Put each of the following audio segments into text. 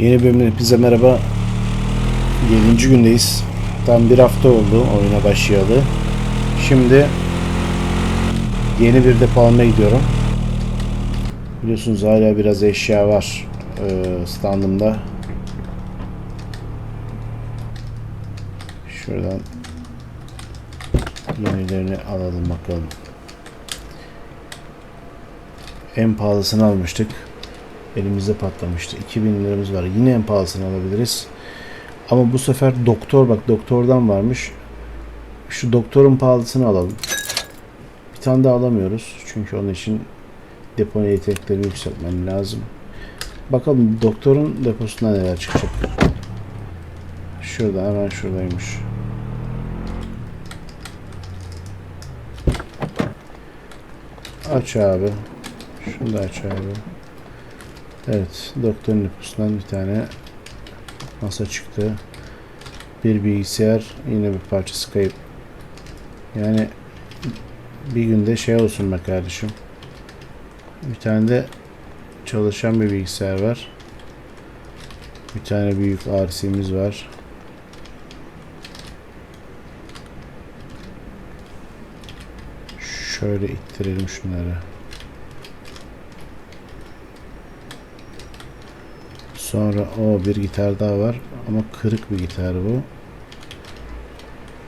Yeni bölümden hepinize merhaba. 7. gündeyiz. Tam bir hafta oldu oyuna başlayalı. Şimdi yeni bir depo almaya gidiyorum. Biliyorsunuz hala biraz eşya var e, standımda. Şuradan yenilerini alalım bakalım. En pahalısını almıştık. Elimizde patlamıştı. 2000 liramız var. Yine en pahalısını alabiliriz. Ama bu sefer doktor bak doktordan varmış. Şu doktorun pahalısını alalım. Bir tane daha alamıyoruz. Çünkü onun için depo yeteneklerini yükseltmem lazım. Bakalım doktorun deposunda neler çıkacak. Şurada hemen şuradaymış. Aç abi. Şunu da aç abi. Evet, doktorun deposundan bir tane masa çıktı. Bir bilgisayar, yine bir parçası kayıp. Yani bir günde şey olsun be kardeşim. Bir tane de çalışan bir bilgisayar var. Bir tane büyük RC'miz var. Şöyle ittirelim şunları. Sonra o bir gitar daha var ama kırık bir gitar bu.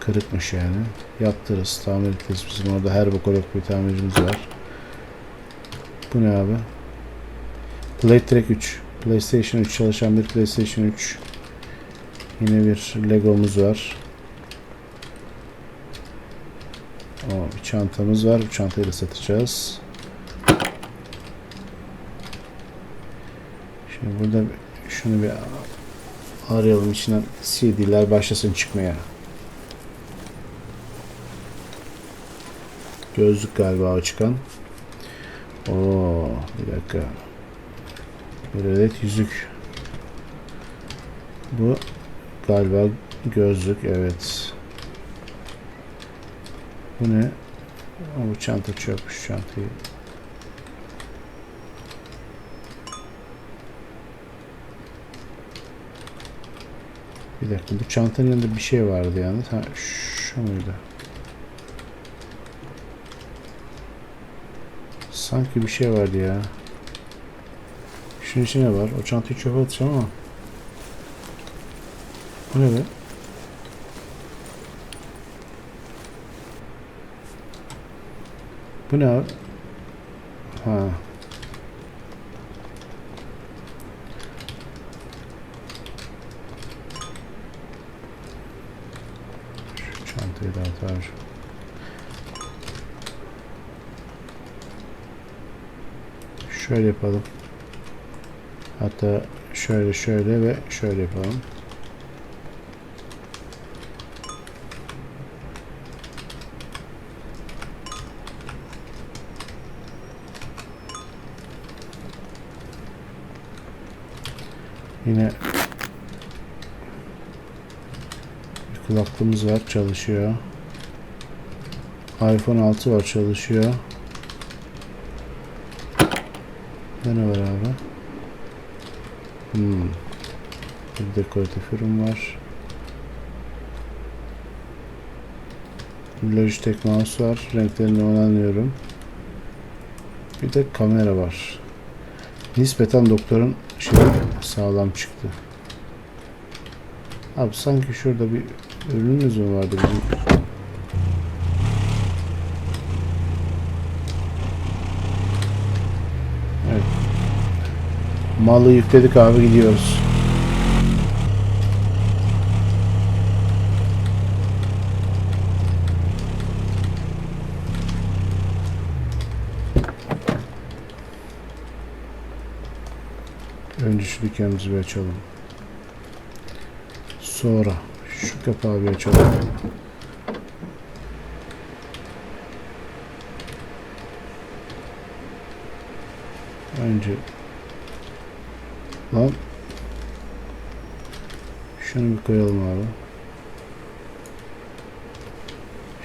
Kırıkmış yani. Yaptırırız, tamir ederiz. Bizim orada her bokolog bir tamircimiz var. Bu ne abi? Playtrack 3. PlayStation 3 çalışan bir PlayStation 3. Yine bir Legomuz var. O bir çantamız var. Bu çantayı da satacağız. Şimdi burada şunu bir arayalım içinden CD'ler başlasın çıkmaya. Gözlük galiba o çıkan. Oo, bir dakika. Bir adet yüzük. Bu galiba gözlük evet. Bu ne? Bu çanta çöpmüş çantayı. Bir dakika bu çantanın yanında bir şey vardı yalnız. Ha şu muydu? Sanki bir şey vardı ya. Şunun içine var. O çantayı çöpe atacağım ama. Bu ne be? Bu ne abi? Ha. Atar. Şöyle yapalım. Hatta şöyle şöyle ve şöyle yapalım. Yine bir kulaklığımız var çalışıyor. iPhone 6 var çalışıyor. Burada ne var abi? Hmm. Bir dekoratif ürün var. Logitech mouse var. Renklerini onanlıyorum. Bir de kamera var. Nispeten doktorun şey sağlam çıktı. Abi sanki şurada bir ürünümüz mü vardı bizim? Evet. Malı yükledik abi gidiyoruz. Önce şu dükkanımızı bir açalım. Sonra şu kapağı bir açalım. Önce lan şunu bir koyalım abi.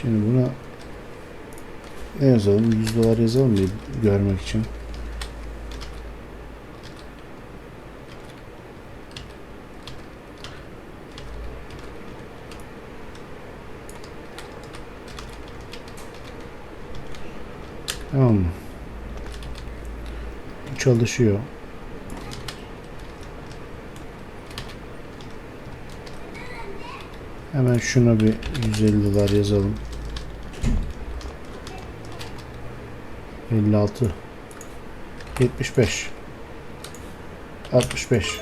Şimdi buna ne yazalım? 100 dolar yazalım mı görmek için? Tamam? Bu Çalışıyor. Hemen şuna bir 150 dolar yazalım. 56 75 65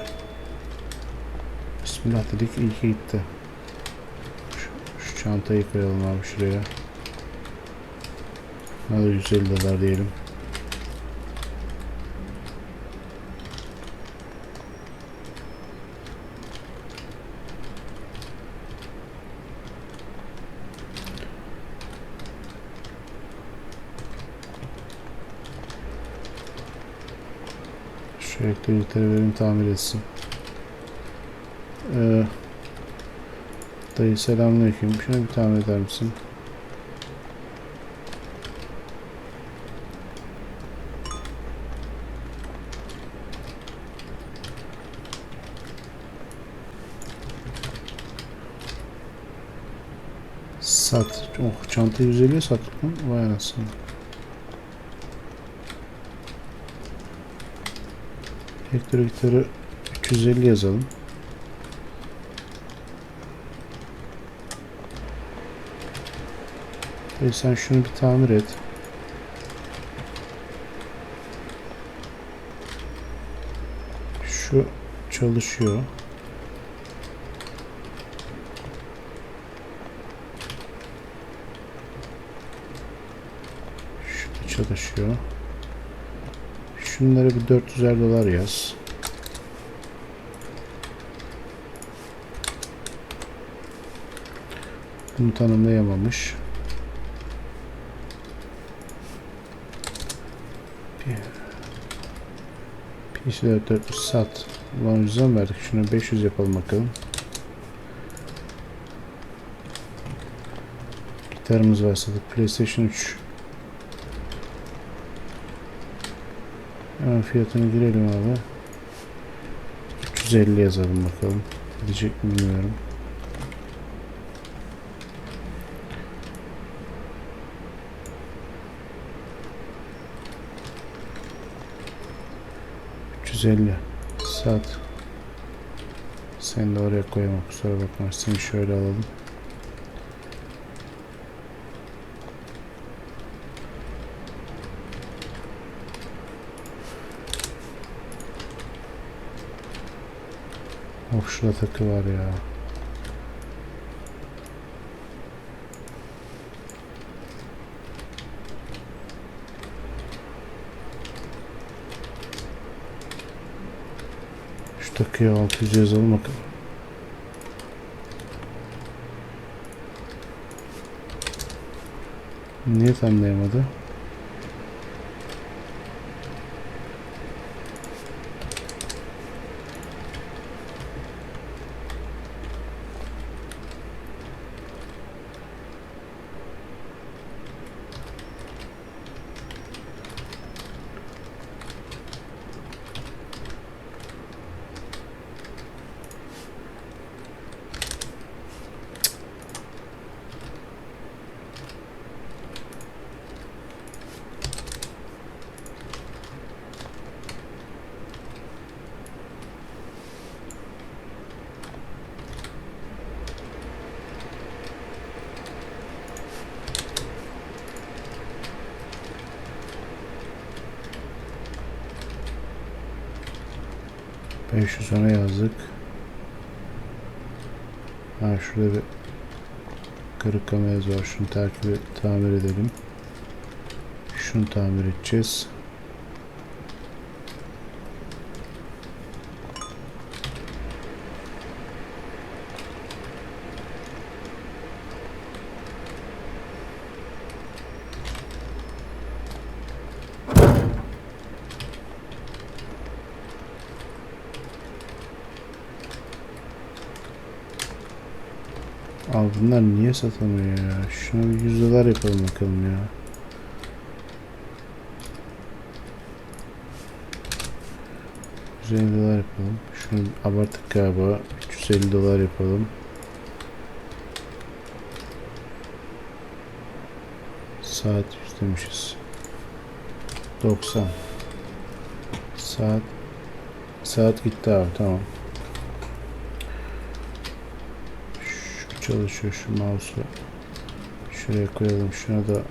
Bismillah dedik iyi ki gitti. Şu, şu çantayı koyalım abi şuraya. Da 150 dolar diyelim. Şu elektrikleri verim tamir etsin. Ee, dayı selamünaleyküm. Şunu bir tamir eder misin? Sat. Oh çanta 150'ye sattık mı? Vay anasını. Elektrikleri 350 yazalım. E sen şunu bir tamir et. Şu çalışıyor. Çalışıyor. Şunlara bir 400'er dolar yaz. Bunu tanımlayamamış. PC 400 sat. Ulan 100'den verdik. Şunu 500 yapalım bakalım. Gitarımız var satık. PlayStation 3. Hemen fiyatını girelim abi. 350 yazalım bakalım. Gidecek mi bilmiyorum. ...350 saat. Seni de oraya koyamam kusura bakma. Seni şöyle alalım. boşuna takı ya. Şu takıya 600 yazalım bakalım. Niye sen anlayamadı? 500 ona yazdık. Ha şurada bir kırık kameramız var. Şunu takip tamir edelim. Şunu tamir edeceğiz. Abi bunlar niye satamıyor ya? Şuna bir 100 dolar yapalım bakalım ya. ...150 dolar yapalım. Şunu abarttık galiba. 350 dolar yapalım. Saat 100 demişiz. 90 saat saat gitti abi tamam çalışıyor şu mouse'u. Şuraya koyalım şuna da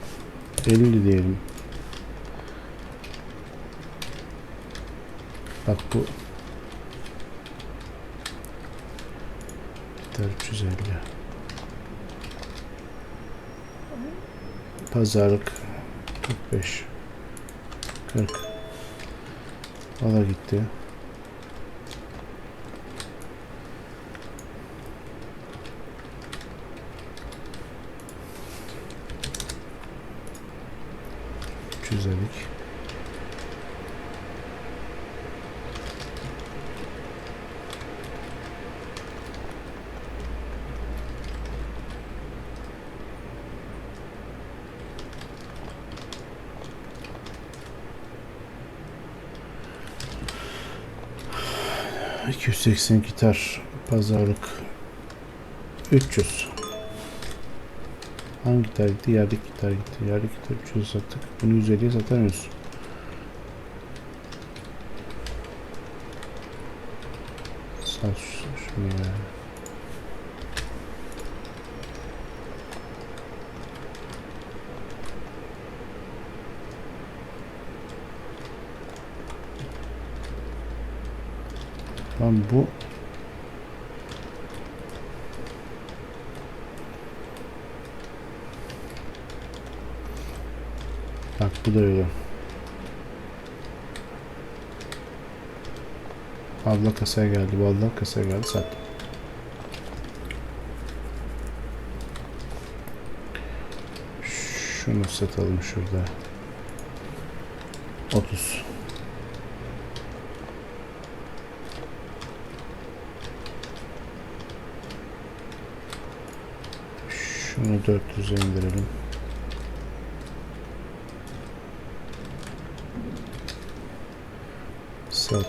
50 diyelim. Bak bu. Gitar 350 pazarlık 45 40 o da gitti Çözelik. ...280 gitar pazarlık 300 Hangi gitar gitti? Yerdeki gitar gitti. Yerdeki gitar 300 sattık. Bunu 150'ye satamıyoruz. Sat şu- şunu ya. Lan bu Bak bu da öyle. Abla kasaya geldi. Bu abla kasaya geldi. Sattım. Şunu satalım şurada. 30. Şunu 400'e indirelim. Sat.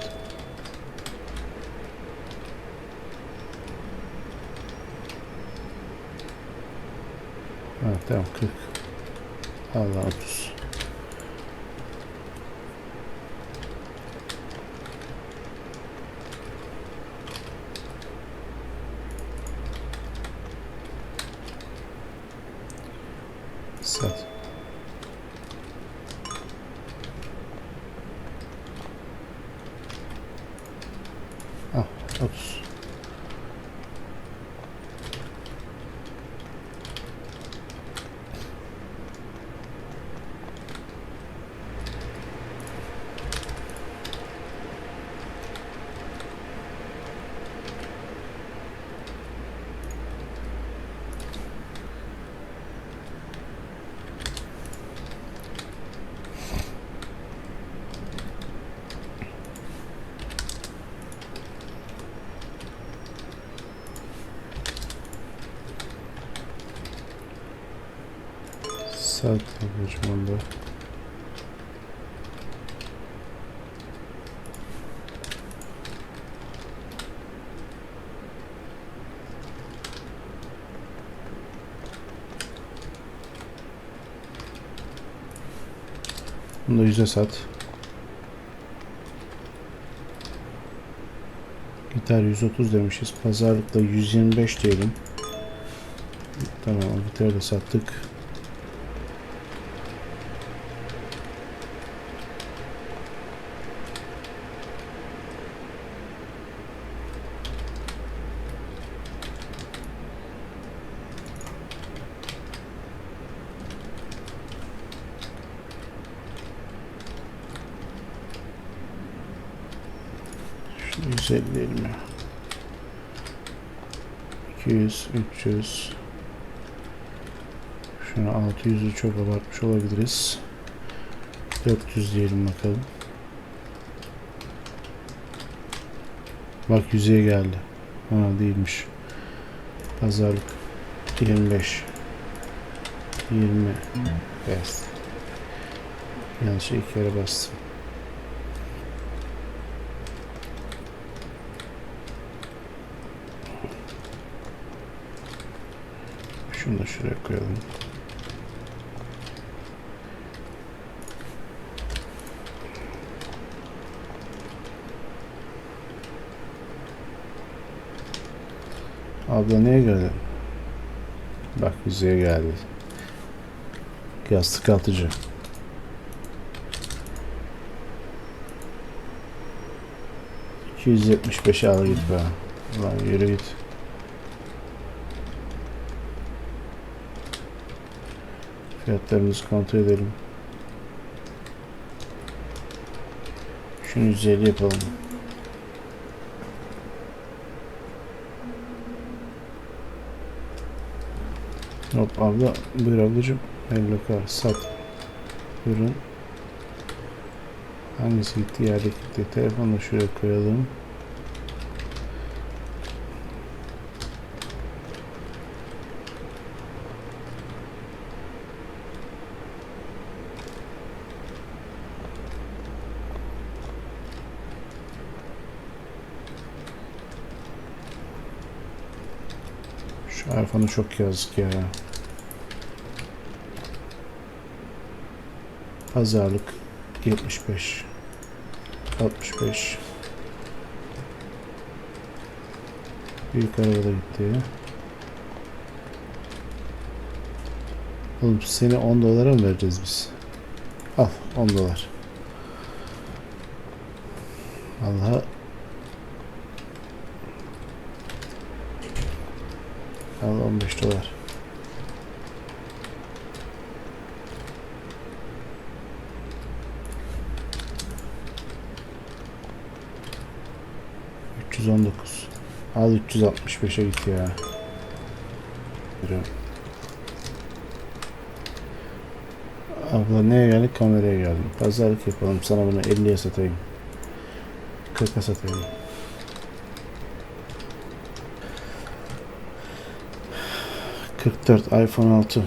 Ha tamam 40. Allah 30. Sat. Ah 30. Sat ablacım onda. Bunu da yüze sat. Gitar 130 demişiz. Pazarlıkta 125 diyelim. Tamam gitarı da sattık. 150 diyelim ya. 200, 300. Şunu 600'ü çok abartmış olabiliriz. 400 diyelim bakalım. Bak 100'e geldi. Ha değilmiş. Pazarlık 25 20 Best. Yanlış iki kere bastım. Şunu da şuraya koyalım. Abla niye geldin? Bak yüzeye geldi. Yastık altıcı. ...275'e al git be. Ulan yürü git. Fiyatlarımızı kontrol edelim. Şunu 150 yapalım. Hop abla buyur ablacım. Hayırlı kar sat. Buyurun. Hangisi gitti yerde gitti. Telefonu şuraya koyalım. Şu iPhone'u çok yazık ya. Pazarlık 75 65 Büyük araba da gitti. Oğlum seni 10 dolara mı vereceğiz biz? Al 10 dolar. Allah Al 15 dolar. ...319. Al 365'e git ya. Abla neye geldik? Kameraya geldim. Pazarlık yapalım. Sana bunu 50'ye satayım. 40'a satayım. ...44 iPhone 6.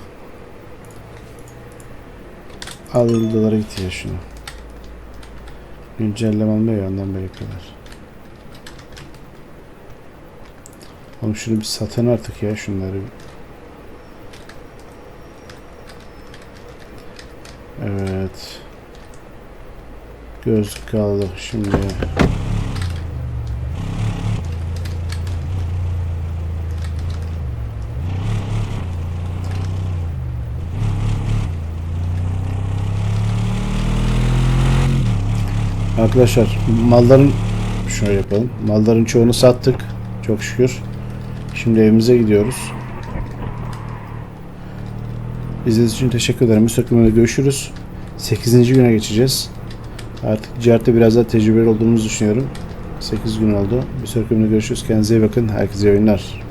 Al 50 dolara ya şunu. Güncelleme almıyor ya ondan bekliyorlar. Oğlum şunu bir satın artık ya şunları. Evet. Gözlük kaldı şimdi. Arkadaşlar malların şöyle yapalım. Malların çoğunu sattık. Çok şükür. Şimdi evimize gidiyoruz. İzlediğiniz için teşekkür ederim. Bir sonraki görüşürüz. 8. güne geçeceğiz. Artık cihatte biraz daha tecrübeli olduğumuzu düşünüyorum. 8 gün oldu. Bir sonraki görüşürüz. Kendinize iyi bakın. Herkese iyi oyunlar.